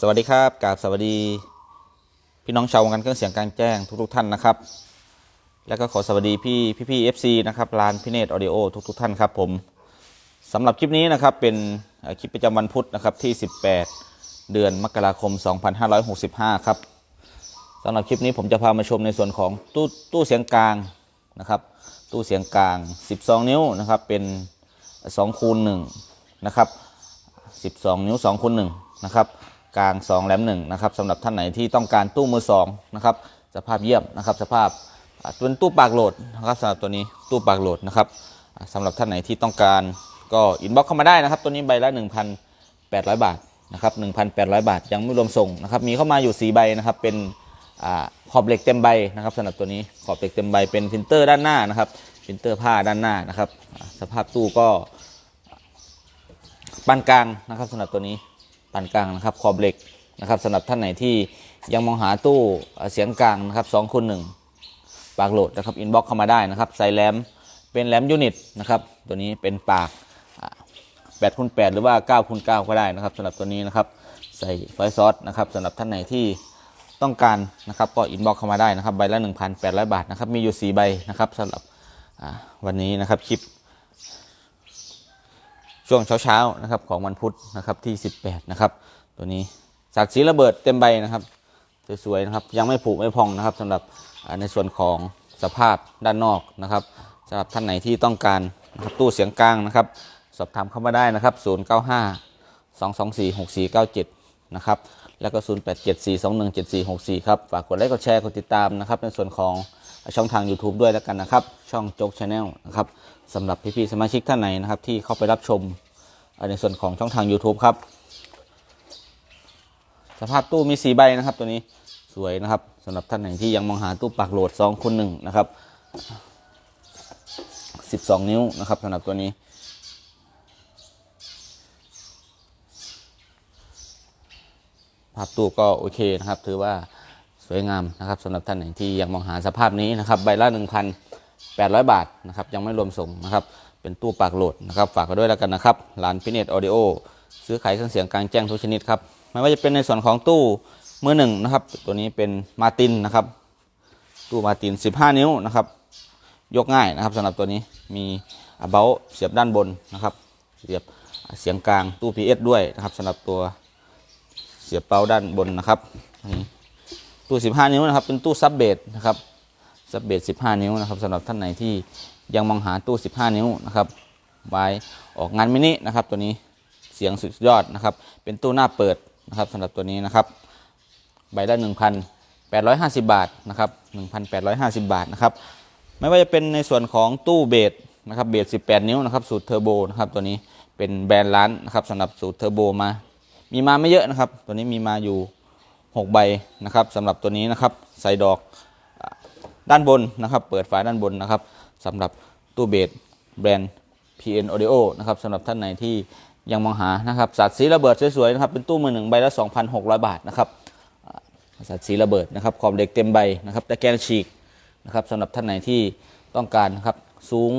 สวัสดีครับกาบสวัสดี พี่น้องชาววงการเครื่องเสียงกลางแจ้งทุกๆท่านนะครับ แล้วก็ขอสวัสดีพี่พี่พี่เอฟซีนะครับร้านพิเนตออดิโอทุกๆท่านครับผมสำหรับคลิปนี้นะครับเป็นคลิปประจำวันพุธนะครับที่ 18 เดือนมกราคม 2565 ครับสำหรับคลิปนี้ผมจะพามาชมในส่วนของตู้ตู้เสียงกลางนะครับตู้เสียงกลาง 12 นิ้วนะครับเป็น2คูณ1นะครับ12 นิ้ว2คูณ1นะครับ กลาง 2 แหลม1นะครับสำหรับท่านไหนที่ต้องการตู้มือ2นะครับสภาพเยี่ยมนะครับสภาพเป็นตู้ปากโหลดนะครับสำหรับตัวนี้ตู้ปากโหลดนะครับสำหรับท่านไหนที่ต้องการก็อินบ็อกเข้ามาได้นะครับ ตัวนี้ใบละ 1,800 บาทนะครับ1,800 บาท ยังไม่รวมส่งนะครับมีเข้ามาอยู่ 4 ใบนะครับเป็นอขอบเหล็กเต็มใบนะครับสำหรับตัวนี้ขอบเหล็กเต็มใบเป็นพินเตอร์ด้านหน้านะครับพินเตอร์ผ้าด้านหน้านะครับ สภาพตู้ก็ปานกลางนะครับสำหรับตัวนี้ ปานกลางนะครับขอบเหล็กนะครับสำหรับท่านไหนที่ยังมองหาตู้เสียงกลางนะครับสองคูณหนึ่งปากโหลดนะครับอินบ็อกเข้ามาได้นะครับใส่แหลมเป็นแหลมยูนิตนะครับตัวนี้เป็นปากแปดคูณแปดหรือว่า9ก้าคูณเก้าก็ได้นะครับสำหรับตัวนี้นะครับใส่ไฟซอสนะครับสำหรับท่านไหนที่ต้องการนะครับก็อินบ็อกเข้ามาได้นะครับใบละ 1,800 บาทนะครับมีอยู่ 4 ใบนะครับสำหรับวันนี้นะครับคลิป ช่วงเช้าๆนะครับของวันพุธนะครับที่ 18 นะครับ ตัวนี้สักสีระเบิดเต็มใบนะครับสวยๆนะครับยังไม่ผุไม่พองนะครับสำหรับในส่วนของสภาพด้านนอกนะครับสำหรับท่านไหนที่ต้องการนะครับตู้เสียงกลางนะครับ สอบถามเข้ามาได้นะครับ 095 224 6497 นะครับแล้วก็ 0874217464 ครับฝากกดไลค์กดแชร์กดติดตามนะครับในส่วนของ ช่องทาง YouTube ด้วยแล้วกันนะครับ ช่องโจ๊กชาแนลนะครับสำหรับพี่ๆสมาชิกท่านไหนนะครับ ที่เข้าไปรับชมในส่วนของช่องทาง YouTube ครับ สภาพตู้มีสีใบนะครับ ตัวนี้สวยนะครับสำหรับท่านไหนที่ยังมองหาตู้ปากโหลด2คูณ1นะครับ 12 นิ้วนะครับสำหรับตัวนี้ภาพตู้ก็โอเคนะครับ ถือว่า สวยงามนะครับสำหรับท่านไหนที่ยังมองหาสภาพนี้นะครับใบละ 1,800 บาทนะครับยังไม่รวมส่งนะครับเป็นตู้ปากโหลดนะครับฝากกันด้วยแล้วกันนะครับร้านพิเนตออดิโอซื้อขายเครื่องเสียงกลางแจ้งทุกชนิดครับไม่ว่าจะเป็นในส่วนของตู้มือหนึ่งนะครับ ตัวนี้เป็นมาตินนะครับ ตู้มาติน 15 นิ้วนะครับ ยกง่ายนะครับสำหรับตัวนี้มีเบลเสียบด้านบนนะครับ เสียบเสียงกลางตู้ PS ด้วยนะครับสำหรับตัวเสียบเป้าด้านบนนะครับนี้ ตู้ 15 นิ้วนะครับ เป็นตู้ซับเบสนะครับซับเบส15 นิ้วนะครับสำหรับท่านไหนที่ยังมองหาตู้ 15 นิ้วนะครับไว้ออกงานมินินะครับ ตัวนี้เสียงสุดยอดนะครับ เป็นตู้หน้าเปิดนะครับสำหรับตัวนี้นะครับ ใบละ 1,850 บาทนะครับ 1,850 บาทนะครับ ไม่ว่าจะเป็นในส่วนของตู้เบสนะครับเบส18 นิ้วนะครับสูตรเทอร์โบนะครับตัวนี้เป็นแบรนด์ร้านนะครับสำหรับสูตรเทอร์โบมา มีมาไม่เยอะนะครับ ตัวนี้มีมาอยู่ 6 ใบนะครับสำหรับตัวนี้นะครับใส่ดอกด้านบนนะครับ เปิดฝาด้านบนนะครับสำหรับตู้เบสแบรนด์ PN Audio นะครับสำหรับท่านไหนที่ยังมองหานะครับสัตว์สีระเบิดสวยๆนะครับเป็นตู้มือหนึ่งใบละ2,600 บาทนะครับสัตว์สีระเบิดนะครับขอบเหล็กเต็มใบนะครับตะแกรงฉีกนะครับสำหรับท่านไหนที่ต้องการนะครับสูง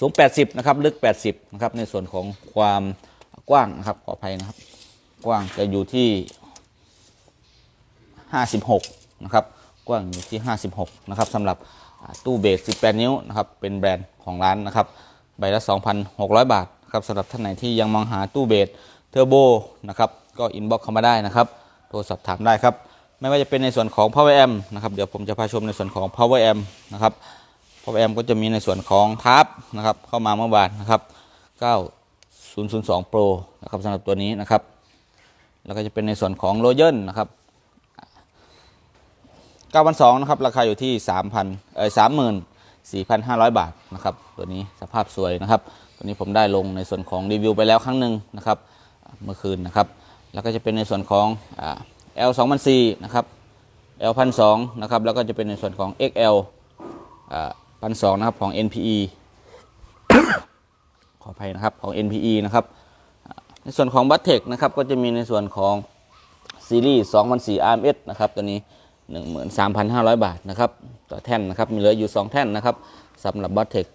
สูง 80 นะครับ ลึก 80 นะครับ ในส่วนของความกว้างนะครับ ขออภัยนะครับ กว้างจะอยู่ที่ 56 นะครับ กว้างอยู่ที่ 56 นะครับสำหรับตู้เบส18 นิ้วนะครับ เป็นแบรนด์ของร้านนะครับ ใบละ 2,600 บาทครับสำหรับท่านไหนที่ยังมองหาตู้เบสเทอร์โบนะครับ ก็อินบ็อกเข้ามาได้นะครับ โทรสอบถามได้ครับ ไม่ว่าจะเป็นในส่วนของ power amp นะครับ เดี๋ยวผมจะพาชมในส่วนของ power amp นะครับ power amp ก็จะมีในส่วนของทับนะครับ เข้ามาเมื่อวานนะครับ9002 Pro นะครับสำหรับตัวนี้นะครับ แล้วก็จะเป็นในส่วนของโรเยนนะครับ 9,200นะครับ ราคาอยู่ที่ 3,000เอ่อ34,500 บาทนะครับ ตัวนี้สภาพสวยนะครับ ตัวนี้ผมได้ลงในส่วนของรีวิวไปแล้วครั้งหนึ่งนะครับ เมื่อคืนนะครับ แล้วก็จะเป็นในส่วนของอ่า L 2 0 0นะครับ L 1 2 0 0นะครับ แล้วก็จะเป็นในส่วนของ XL พันสองนะครับของ NPE ขออภัยนะครับของ NPE นะครับ ในส่วนของบัตเทคนะครับ ก็จะมีในส่วนของซีรีส์ 2004 RMS นะครับ ตัวนี้ 13,500 บาทนะครับต่อแท่นนะครับมีเหลืออยู่ 2 แท่นนะครับสำหรับบัตเทค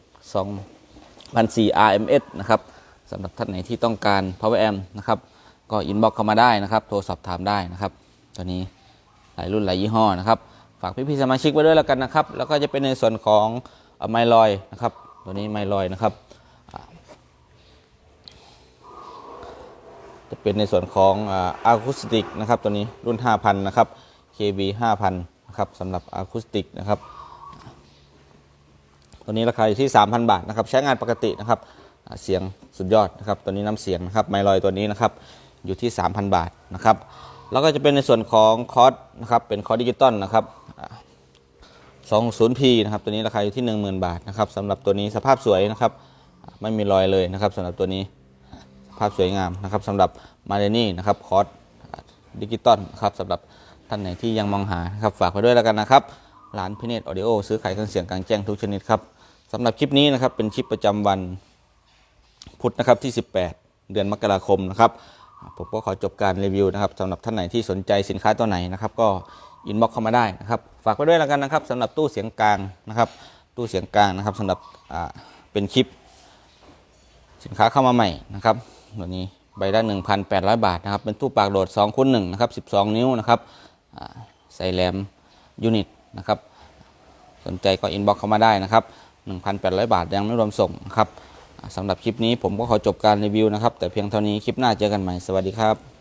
2004 RMS นะครับสำหรับท่านไหนที่ต้องการ Power Amp นะครับก็อินบ็อกเข้ามาได้นะครับ โทรสอบถามได้นะครับตัวนี้หลายรุ่นหลายยี่ห้อนะครับ ฝากพี่ๆสมาชิกไว้ด้วยแล้วกันนะครับ แล้วก็จะเป็นในส่วนของไมลอยนะครับ ตัวนี้ไมลอยนะครับ จะเป็นในส่วนของอะคูสติกนะครับ ตัวนี้รุ่น 5,000 นะครับ KB 5,000นะครับสำหรับอะคูสติกนะครับตัวนี้ราคาอยู่ที่ 3,000 บาทนะครับ ใช้งานปกตินะครับเสียงสุดยอดนะครับ ตัวนี้น้ำเสียงนะครับไมลอยตัวนี้นะครับอยู่ที่ 3,000 บาทนะครับแล้วก็จะเป็นในส่วนของคอร์สนะครับเป็นคอร์สดิจิตอลนะครับอ่า 20P นะครับตัวนี้ราคาอยู่ที่ 10,000 บาทนะครับสำหรับตัวนี้สภาพสวยนะครับ ไม่มีรอยเลยนะครับสำหรับตัวนี้สภาพสวยงามนะครับสำหรับมาเรนี่นะครับคอร์สดิจิตอลนะครับสำหรับ ท่านไหนที่ยังมองหานะครับฝากไว้ด้วยแล้วกันนะครับร้านพิเนตออดิโอซื้อขายเครื่องเสียงกลางแจ้งทุกชนิดครับสำหรับคลิปนี้นะครับเป็นคลิปประจำวันพุธนะครับที่ 18 เดือนมกราคมนะครับผมก็ขอจบการรีวิวนะครับสำหรับท่านไหนที่สนใจสินค้าตัวไหนนะครับ ก็อินบ็อกเข้ามาได้นะครับ ฝากไว้ด้วยแล้วกันนะครับสำหรับตู้เสียงกลางนะครับ ตู้เสียงกลางนะครับสำหรับเป็นคลิป สินค้าเข้ามาใหม่นะครับตัวนี้ใบละ1,800 บาทนะครับเป็นตู้ปากโหลด2คูณ1นะครับ12 นิ้วนะครับ ใส่แรมยูนิตนะครับ สนใจก็อินบ็อกเข้ามาได้นะครับ 1,800 บาทยังไม่รวมส่งนะครับสำหรับคลิปนี้ผมก็ขอจบการรีวิวนะครับ แต่เพียงเท่านี้คลิปหน้าเจอกันใหม่ สวัสดีครับ